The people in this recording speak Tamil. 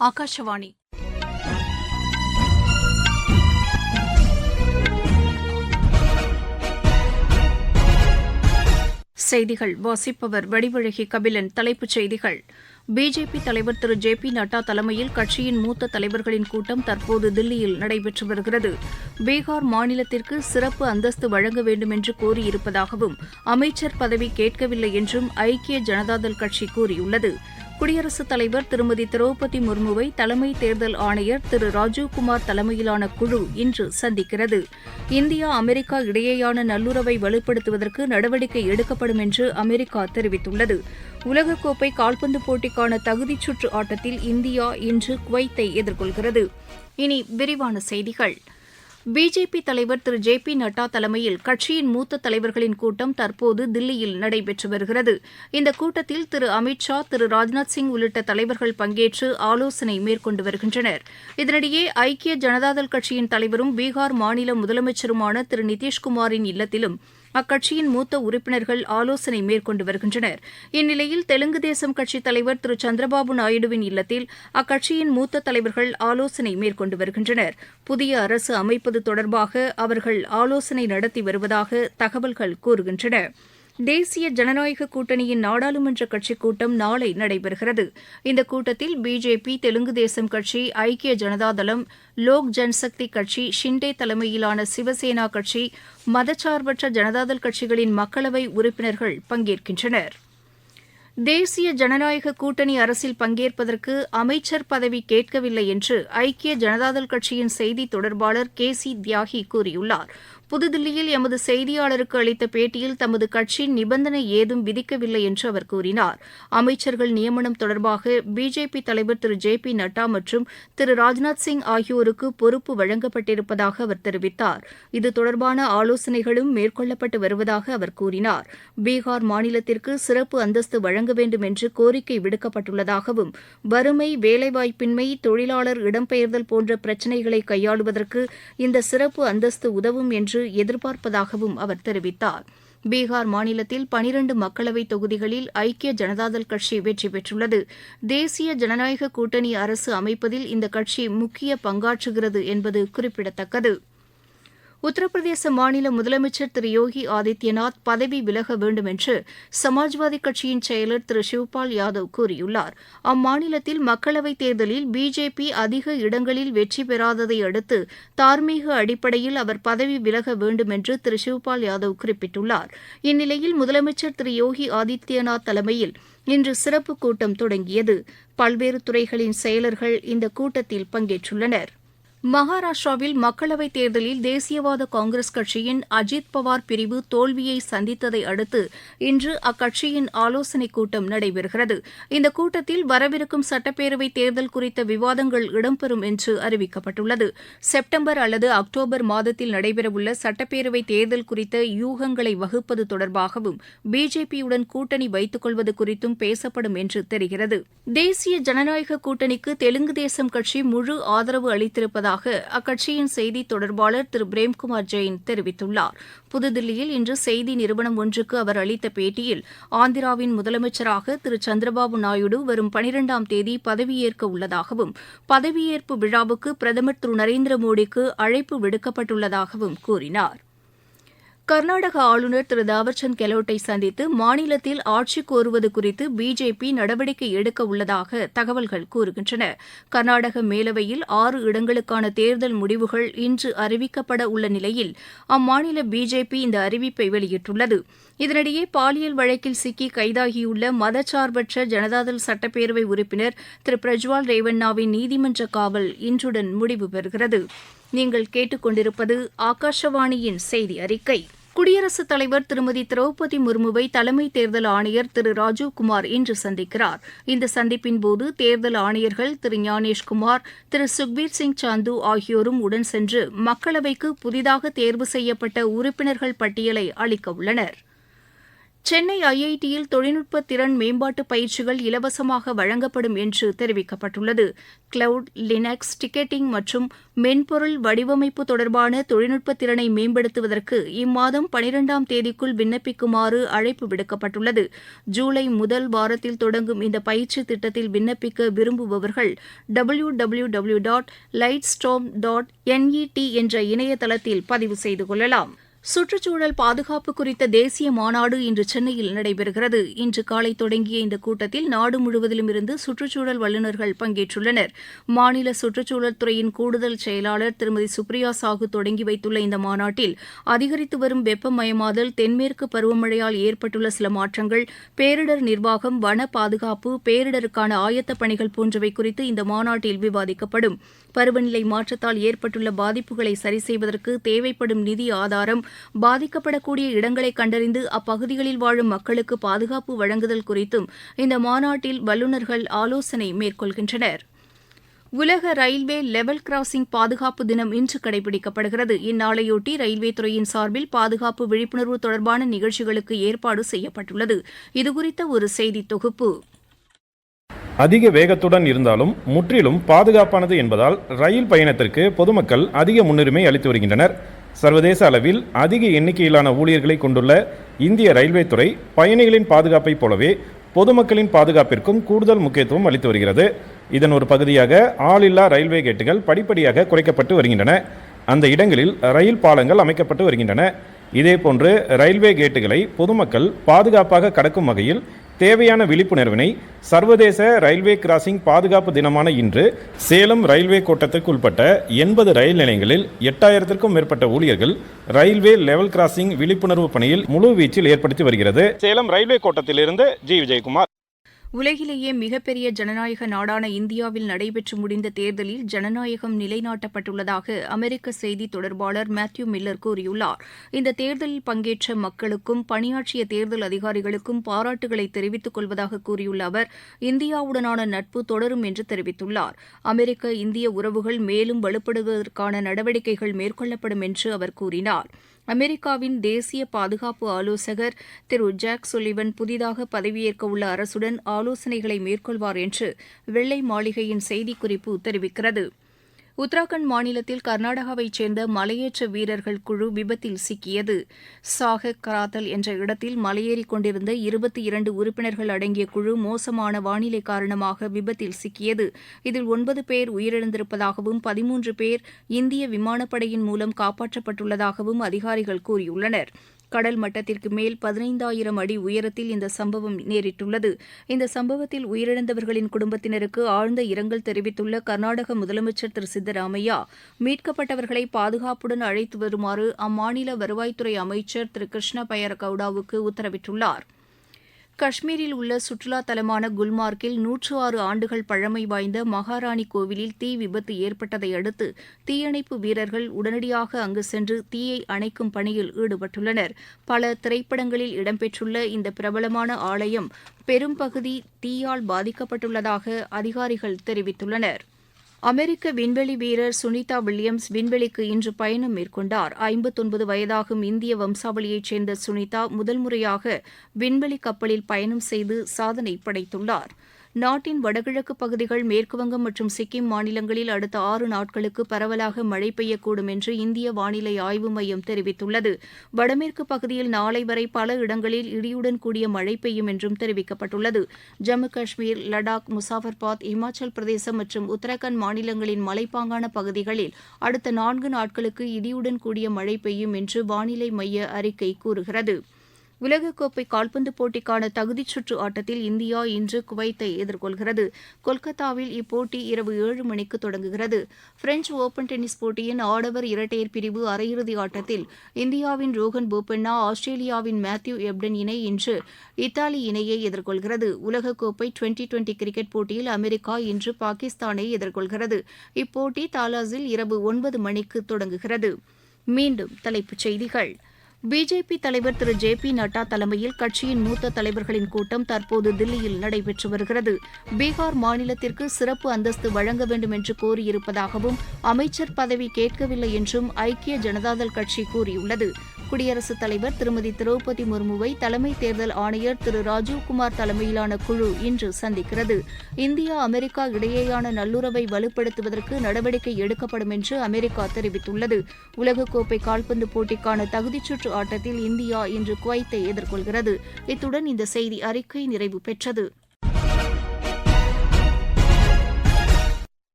ஆகாஷவாணி செய்திகள். வாசிப்பவர் வடிவழகி கபிலன். தலைப்புச் செய்திகள். பிஜேபி தலைவர் திரு. ஜே. பி. நட்டா தலைமையில் கட்சியின் மூத்த தலைவர்களின் கூட்டம் தற்போது தில்லியில் நடைபெற்று வருகிறது. பீகார் மாநிலத்திற்கு சிறப்பு அந்தஸ்து வழங்க வேண்டும் என்று கோரியிருப்பதாகவும் அமைச்சர் பதவி கேட்கவில்லை என்றும் ஐக்கிய ஜனதாதள் கட்சி கூறியுள்ளது. குடியரசுத் தலைவர் திருமதி திரௌபதி முர்முவை தலைமை தேர்தல் ஆணையர் திரு ராஜீவ்குமார் தலைமையிலான குழு இன்று சந்திக்கிறது. இந்தியா அமெரிக்கா இடையேயான நல்லுறவை வலுப்படுத்துவதற்கு நடவடிக்கை எடுக்கப்படும் என்று அமெரிக்கா தெரிவித்துள்ளது. உலகக்கோப்பை கால்பந்து போட்டிக்கான தகுதிச் சுற்று ஆட்டத்தில் இந்தியா இன்று குவைத்தை எதிர்கொள்கிறது. இனி விரிவான செய்திகள். பிஜேபி தலைவர் திரு ஜே பி நட்டா தலைமையில் கட்சியின் மூத்த தலைவர்களின் கூட்டம் தற்போது தில்லியில் நடைபெற்று வருகிறது. இந்த கூட்டத்தில் திரு அமித் ஷா திரு ராஜ்நாத் சிங் உள்ளிட்ட தலைவர்கள் பங்கேற்று ஆலோசனை மேற்கொண்டு வருகின்றனர். இதனிடையே ஐக்கிய ஜனதாதள் கட்சியின் தலைவரும் பீகார் மாநில முதலமைச்சருமான திரு நிதிஷ்குமாரின் இல்லத்திலும் அக்கட்சியின் மூத்த உறுப்பினர்கள் ஆலோசனை மேற்கொண்டு வருகின்றனர். இந்நிலையில் தெலுங்கு தேசம் கட்சித் தலைவர் திரு. சந்திரபாபு நாயுடுவின் இல்லத்தில் அக்கட்சியின் மூத்த தலைவர்கள் ஆலோசனை மேற்கொண்டு வருகின்றனர். புதிய அரசு அமைப்பது தொடர்பாக அவர்கள் ஆலோசனை நடத்தி வருவதாக தகவல்கள் கூறுகின்றன. தேசிய ஜனநாயக கூட்டணியின் நாடாளுமன்ற கட்சிக் கூட்டம் நாளை நடைபெறுகிறது. இந்த கூட்டத்தில் பிஜேபி தெலுங்கு தேசம் கட்சி ஐக்கிய ஜனதாதளம் லோக் ஜன்சக்தி கட்சி ஷிண்டே தலைமையிலான சிவசேனா கட்சி மதச்சார்பற்ற ஜனதாதள் கட்சிகளின் மக்களவை உறுப்பினர்கள் பங்கேற்கின்றனர். தேசிய ஜனநாயக கூட்டணி அரசில் பங்கேற்பதற்கு அமைச்சர் பதவி கேட்கவில்லை என்று ஐக்கிய ஜனதாதள் கட்சியின் செய்தி தொடர்பாளர் கே சி தியாகி கூறியுள்ளார். புதுதில்லியில் எமது செய்தியாளருக்கு அளித்த பேட்டியில் தமது கட்சி நிபந்தனை ஏதும் விதிக்கவில்லை என்று அவர் கூறினார். அமைச்சர்கள் நியமனம் தொடர்பாக பிஜேபி தலைவர் திரு ஜே பி நட்டா மற்றும் திரு ராஜ்நாத் சிங் ஆகியோருக்கு பொறுப்பு வழங்கப்பட்டிருப்பதாக அவர் தெரிவித்தார். இது தொடர்பான ஆலோசனைகளும் மேற்கொள்ளப்பட்டு வருவதாக அவர் கூறினார். பீகார் மாநிலத்திற்கு சிறப்பு அந்தஸ்து வழங்க வேண்டும் என்று கோரிக்கை விடுக்கப்பட்டுள்ளதாகவும் வறுமை வேலைவாய்ப்பின்மை தொழிலாளர் இடம்பெயர்தல் போன்ற பிரச்சினைகளை கையாளுவதற்கு இந்த சிறப்பு அந்தஸ்து உதவும் என்று எதிர்பார்ப்பதாகவும் அவர் தெரிவித்தார். பீகார் மாநிலத்தில் பனிரண்டு மக்களவைத் தொகுதிகளில் ஐக்கிய ஜனதாதள் கட்சி வெற்றி பெற்றுள்ளது. தேசிய ஜனநாயக கூட்டணி அரசு அமைப்பதில் இந்த கட்சி முக்கிய பங்காற்றுகிறது என்பது குறிப்பிடத்தக்கது. உத்தரப்பிரதேச மாநில முதலமைச்சர் திரு யோகி ஆதித்யநாத் பதவி விலக வேண்டும் என்று சமாஜ்வாதி கட்சியின் செயலர் திரு சிவ்பால் யாதவ் கூறியுள்ளார். அம்மாநிலத்தில் மக்களவைத் தேர்தலில் பிஜேபி அதிக இடங்களில் வெற்றி பெறாததை அடுத்து தார்மீக அடிப்படையில் அவர் பதவி விலக வேண்டும் என்று திரு சிவ்பால் யாதவ் குறிப்பிட்டுள்ளார். இந்நிலையில் முதலமைச்சர் திரு யோகி ஆதித்யநாத் தலைமையில் இன்று சிறப்பு கூட்டம் தொடங்கியது. பல்வேறு துறைகளின் செயலர்கள் இந்த கூட்டத்தில் பங்கேற்றுள்ளனர். மகாராஷ்டிராவில் மக்களவைத் தேர்தலில் தேசியவாத காங்கிரஸ் கட்சியின் அஜித் பவார் பிரிவு தோல்வியை சந்தித்ததை அடுத்து இன்று அக்கட்சியின் ஆலோசனைக் கூட்டம் நடைபெறுகிறது. இந்த கூட்டத்தில் வரவிருக்கும் சட்டப்பேரவைத் தேர்தல் குறித்த விவாதங்கள் இடம்பெறும் என்று அறிவிக்கப்பட்டுள்ளது. செப்டம்பர் அல்லது அக்டோபர் மாதத்தில் நடைபெறவுள்ள சட்டப்பேரவைத் தேர்தல் குறித்த யூகங்களை வகுப்பது தொடர்பாகவும் பிஜேபியுடன் கூட்டணி வைத்துக் கொள்வது குறித்தும் பேசப்படும் என்று தெரிகிறது. தேசிய ஜனநாயக கூட்டணிக்கு தெலுங்கு தேசம் கட்சி முழு ஆதரவு அளித்திருப்பதாக உள்ளதாக அக்கட்சியின் செய்தி தொடர்பாளர் திரு. பிரேம்குமார் ஜெயின் தெரிவித்துள்ளார். புதுதில்லியில் இன்று செய்தி நிறுவனம் ஒன்றுக்கு அவர் அளித்த பேட்டியில் ஆந்திராவின் முதலமைச்சராக திரு. சந்திரபாபு நாயுடு வரும் பனிரெண்டாம் தேதி பதவியேற்க உள்ளதாகவும் பதவியேற்பு விழாவுக்கு பிரதமர் திரு. நரேந்திர மோடிக்கு அழைப்பு விடுக்கப்பட்டுள்ளதாகவும் கூறினார். கர்நாடக ஆளுநர் திரு. தாவர்சந்த் கெலோட்டை சந்தித்து மாநிலத்தில் ஆட்சி கோருவது குறித்து பிஜேபி நடவடிக்கை எடுக்க உள்ளதாக தகவல்கள் கூறுகின்றன. கர்நாடக மேலவையில் ஆறு இடங்களுக்கான தேர்தல் முடிவுகள் இன்று அறிவிக்கப்பட உள்ள நிலையில் அம்மாநில பிஜேபி இந்த அறிவிப்பை வெளியிட்டுள்ளது. இதனிடையே பாலியல் வழக்கில் சிக்கி கைதாகியுள்ள மதச்சார்பற்ற ஜனதாதள் சட்டப்பேரவை உறுப்பினர் திரு. பிரஜ்வால் ரேவண்ணாவின் நீதிமன்ற காவல் இன்றுடன் முடிவு பெறுகிறது. நீங்கள் கேட்டுக்கொண்டிருப்பது ஆகாஷவாணியின் செய்தி அறிக்கை. குடியரசுத் தலைவர் திருமதி திரௌபதி முர்முவை தலைமை தேர்தல் ஆணையர் திரு ராஜீவ்குமார் இன்று சந்திக்கிறார். இந்த சந்திப்பின்போது தேர்தல் ஆணையர்கள் திரு ஞானேஷ்குமார் திரு சுக்பீர் சிங் சாந்து ஆகியோரும் உடன் சென்று மக்களவைக்கு புதிதாக தேர்வு செய்யப்பட்ட உறுப்பினர்கள் பட்டியலை அளிக்க உள்ளனா் சென்னை ஐஐடியில் தொழில்நுட்ப திறன் மேம்பாட்டு பயிற்சிகள் இலவசமாக வழங்கப்படும் என்று தெரிவிக்கப்பட்டுள்ளது. கிளவுட் லினக்ஸ் டிக்கெட்டிங் மற்றும் மென்பொருள் வடிவமைப்பு தொடர்பான தொழில்நுட்ப திறனை மேம்படுத்துவதற்கு இம்மாதம் பனிரெண்டாம் தேதிக்குள் விண்ணப்பிக்குமாறு அழைப்பு விடுக்கப்பட்டுள்ளது. ஜூலை முதல் வாரத்தில் தொடங்கும் இந்த பயிற்சி திட்டத்தில் விண்ணப்பிக்க விரும்புபவர்கள் W W W dot light storm dot N E T என்ற இணையதளத்தில் பதிவு செய்து கொள்ளலாம். சுற்றுச்சூழல் பாதுகாப்பு குறித்த தேசிய மாநாடு இன்று சென்னையில் நடைபெறுகிறது. இன்று காலை தொடங்கிய இந்த கூட்டத்தில் நாடு முழுவதிலும் இருந்து சுற்றுச்சூழல் வல்லுநர்கள் பங்கேற்றுள்ளனர். மாநில சுற்றுச்சூழல் துறையின் கூடுதல் செயலாளர் திருமதி சுப்ரியா சாகு தொடங்கி வைத்துள்ள இந்த மாநாட்டில் அதிகரித்து வரும் வெப்பமயமாதல் தென்மேற்கு பருவமழையால் ஏற்பட்டுள்ள சில மாற்றங்கள் பேரிடர் நிர்வாகம் வன பாதுகாப்பு பேரிடருக்கான ஆயத்த பணிகள் போன்றவை குறித்து இந்த மாநாட்டில் விவாதிக்கப்படும். பருவநிலை மாற்றத்தால் ஏற்பட்டுள்ள பாதிப்புகளை சரி செய்வதற்கு தேவைப்படும் நிதி ஆதாரம் பாதிக்கப்படக்கூடிய இடங்களை கண்டறிந்து அப்பகுதிகளில் வாழும் மக்களுக்கு பாதுகாப்பு வழங்குதல் குறித்தும் இந்த மாநாட்டில் வல்லுநர்கள் ஆலோசனை மேற்கொள்கின்றனர். உலக ரயில்வே லெவல் கிராசிங் பாதுகாப்பு தினம் இன்று கடைபிடிக்கப்படுகிறது. இந்நாளையொட்டி ரயில்வே துறையின் சார்பில் பாதுகாப்பு விழிப்புணர்வு தொடர்பான நிகழ்ச்சிகளுக்கு ஏற்பாடு செய்யப்பட்டுள்ளது. இதுகுறித்த ஒரு செய்தி தொகுப்பு. அதிக வேகத்துடன் இருந்தாலும் முற்றிலும் பாதுகாப்பானது என்பதால் ரயில் பயணத்திற்கு பொதுமக்கள் அதிக முன்னுரிமை அளித்து வருகின்றனர். சர்வதேச அளவில் அதிக எண்ணிக்கையிலான ஊழியர்களை கொண்டுள்ள இந்திய ரயில்வே துறை பயணிகளின் பாதுகாப்பைப் போலவே பொதுமக்களின் பாதுகாப்பிற்கும் கூடுதல் முக்கியத்துவம் அளித்து வருகிறது. இதன் ஒரு பகுதியாக ஆளில்லா ரயில்வே கேட்டுகள் படிப்படியாக குறைக்கப்பட்டு வருகின்றன. அந்த இடங்களில் ரயில் பாலங்கள் அமைக்கப்பட்டு வருகின்றன. இதேபோன்று ரயில்வே கேட்டுகளை பொதுமக்கள் பாதுகாப்பாக கடக்கும் வகையில் தேவையான விழிப்புணர்வினை சர்வதேச ரயில்வே கிராசிங் பாதுகாப்பு தினமான இன்று சேலம் ரயில்வே கோட்டத்திற்குட்பட்ட எண்பது ரயில் நிலையங்களில் எட்டாயிரத்திற்கும் மேற்பட்ட ஊழியர்கள் ரயில்வே லெவல் கிராசிங் விழிப்புணர்வு பணியில் முழு வீச்சில் ஏற்படுத்தி வருகிறது. சேலம் ரயில்வே கோட்டத்திலிருந்து ஜி. விஜயகுமார். உலகிலேயே மிகப்பெரிய ஜனநாயக நாடான இந்தியாவில் நடைபெற்று முடிந்த தேர்தலில் ஜனநாயகம் நிலைநாட்டப்பட்டுள்ளதாக அமெரிக்க செய்தி தொடர்பாளர் மேத்யூ மில்லர் கூறியுள்ளார். இந்த தேர்தலில் பங்கேற்ற மக்களுக்கும் பணியாற்றிய தேர்தல் அதிகாரிகளுக்கும் பாராட்டுகளை தெரிவித்துக் கொள்வதாக கூறியுள்ள அவர் இந்தியாவுடனான நட்பு தொடரும் என்று தெரிவித்துள்ளார். அமெரிக்க இந்திய உறவுகள் மேலும் வலுப்படுவதற்கான நடவடிக்கைகள் மேற்கொள்ளப்படும் என்று அவர் கூறினார். அமெரிக்காவின் தேசிய பாதுகாப்பு ஆலோசகர் திரு ஜாக் சுலிவன் புதிதாக பதவியேற்க உள்ள அரசுடன் ஆலோசனைகளை மேற்கொள்வார் என்று வெள்ளை மாளிகையின் செய்திக்குறிப்பு தெரிவிக்கிறது. உத்தராகண்ட் மாநிலத்தில் கர்நாடகாவைச் சேர்ந்த மலையேற்ற வீரர்கள் குழு விபத்தில் சிக்கியது. சாகக் கராத்தல் என்ற இடத்தில் மலையேறிக் கொண்டிருந்த இருபத்தி இரண்டு உறுப்பினர்கள் அடங்கிய குழு மோசமான வானிலை காரணமாக விபத்தில் சிக்கியது. இதில் ஒன்பது பேர் உயிரிழந்திருப்பதாகவும் பதிமூன்று பேர் இந்திய விமானப்படையின் மூலம் காப்பாற்றப்பட்டுள்ளதாகவும் அதிகாரிகள் கூறியுள்ளனர். கடல் மட்டத்திற்கு மேல் பதினைந்தாயிரம் அடி உயரத்தில் இந்த சம்பவம் நேரிட்டுள்ளது. இந்த சம்பவத்தில் உயிரிழந்தவர்களின் குடும்பத்தினருக்கு ஆழ்ந்த இரங்கல் தெரிவித்துள்ள கர்நாடக முதலமைச்சர் திரு சித்தராமையா மீட்கப்பட்டவர்களை பாதுகாப்புடன் அழைத்து வருமாறு அம்மாநில வருவாய்த்துறை அமைச்சர் திரு கிருஷ்ண பயர கவுடாவுக்கு உத்தரவிட்டுள்ளார். காஷ்மீரில் உள்ள சுற்றுலா தலமான குல்மார்க்கில் நூற்று ஆறு ஆண்டுகள் பழமை வாய்ந்த மகாராணி கோவிலில் தீ விபத்து ஏற்பட்டதை அடுத்து தீயணைப்பு வீரர்கள் உடனடியாக அங்கு சென்று தீயை அணைக்கும் பணியில் ஈடுபட்டுள்ளனர். பல திரைப்படங்களில் இடம்பெற்றுள்ள இந்த பிரபலமான ஆலயம் பெரும்பகுதி தீயால் பாதிக்கப்பட்டுள்ளதாக அதிகாரிகள் தெரிவித்துள்ளனர். அமெரிக்க விண்வெளி வீரர் சுனிதா வில்லியம்ஸ் விண்வெளிக்கு இன்று பயணம் மேற்கொண்டார். ஐம்பத்தொன்பது வயதாகும் இந்திய வம்சாவளியைச் சேர்ந்த சுனிதா முதல் முறையாக விண்வெளி கப்பலில் பயணம் செய்து சாதனை படைத்துள்ளார். நாட்டின் வடகிழக்கு பகுதிகள் மேற்குவங்கம் மற்றும் சிக்கிம் மாநிலங்களில் அடுத்த ஆறு நாட்களுக்கு பரவலாக மழை பெய்யக்கூடும் என்று இந்திய வானிலை ஆய்வு மையம் தெரிவித்துள்ளது. வடமேற்கு பகுதியில் நாளை வரை பல இடங்களில் இடியுடன் கூடிய மழை பெய்யும் என்றும் தெரிவிக்கப்பட்டுள்ளது. ஜம்மு காஷ்மீர் லடாக் முசாஃபர்பாத் இமாச்சல் பிரதேசம் மற்றும் உத்தரகாண்ட் மாநிலங்களின் மலைப்பாங்கான பகுதிகளில் அடுத்த நான்கு நாட்களுக்கு இடியுடன் கூடிய மழை பெய்யும் என்று வானிலை மைய அறிக்கை கூறுகிறது. உலகக்கோப்பை கால்பந்து போட்டிக்கான தகுதிச் சுற்று ஆட்டத்தில் இந்தியா இன்று குவைத்தை எதிர்கொள்கிறது. கொல்கத்தாவில் இப்போட்டி இரவு ஏழு மணிக்கு தொடங்குகிறது. பிரெஞ்சு ஓபன் டென்னிஸ் போட்டியின் ஆடவர் இரட்டையர் பிரிவு அரையிறுதி ஆட்டத்தில் இந்தியாவின் ரோஹன் போபண்ணா ஆஸ்திரேலியாவின் மேத்யூ எப்டன் இணை இன்று இத்தாலி இணையை எதிர்கொள்கிறது. உலகக்கோப்பை டுவெண்டி டுவெண்டி கிரிக்கெட் போட்டியில் அமெரிக்கா இன்று பாகிஸ்தானை எதிர்கொள்கிறது. இப்போட்டி தாலாஸில் இரவு ஒன்பது மணிக்கு தொடங்குகிறது. மீண்டும் தலைப்புச் செய்திகள். பிஜேபி தலைவர் திரு ஜே பி நட்டா தலைமையில் கட்சியின் மூத்த தலைவர்களின் கூட்டம் தற்போது தில்லியில் நடைபெற்று வருகிறது. பீகார் மாநிலத்திற்கு சிறப்பு அந்தஸ்து வழங்க வேண்டும் என்று கோரியிருப்பதாகவும் அமைச்சர் பதவி கேட்கவில்லை என்றும் ஐக்கிய ஜனதாதள் கட்சி கூறியுள்ளது. குடியரசுத் தலைவர் திருமதி திரௌபதி முர்முவை தலைமை தேர்தல் ஆணையர் திரு ராஜீவ்குமார் தலைமையிலான குழு இன்று சந்திக்கிறது. இந்தியா அமெரிக்கா இடையேயான நல்லுறவை வலுப்படுத்துவதற்கு நடவடிக்கை எடுக்கப்படும் என்று அமெரிக்கா தெரிவித்துள்ளது. உலகக்கோப்பை கால்பந்து போட்டிக்கான தகுதிச்சுற்று ஆட்டத்தில் இந்தியா இன்று குவைத்தை எதிர்கொள்கிறது. இத்துடன் இந்த செய்தி அறிக்கை நிறைவு பெற்றது.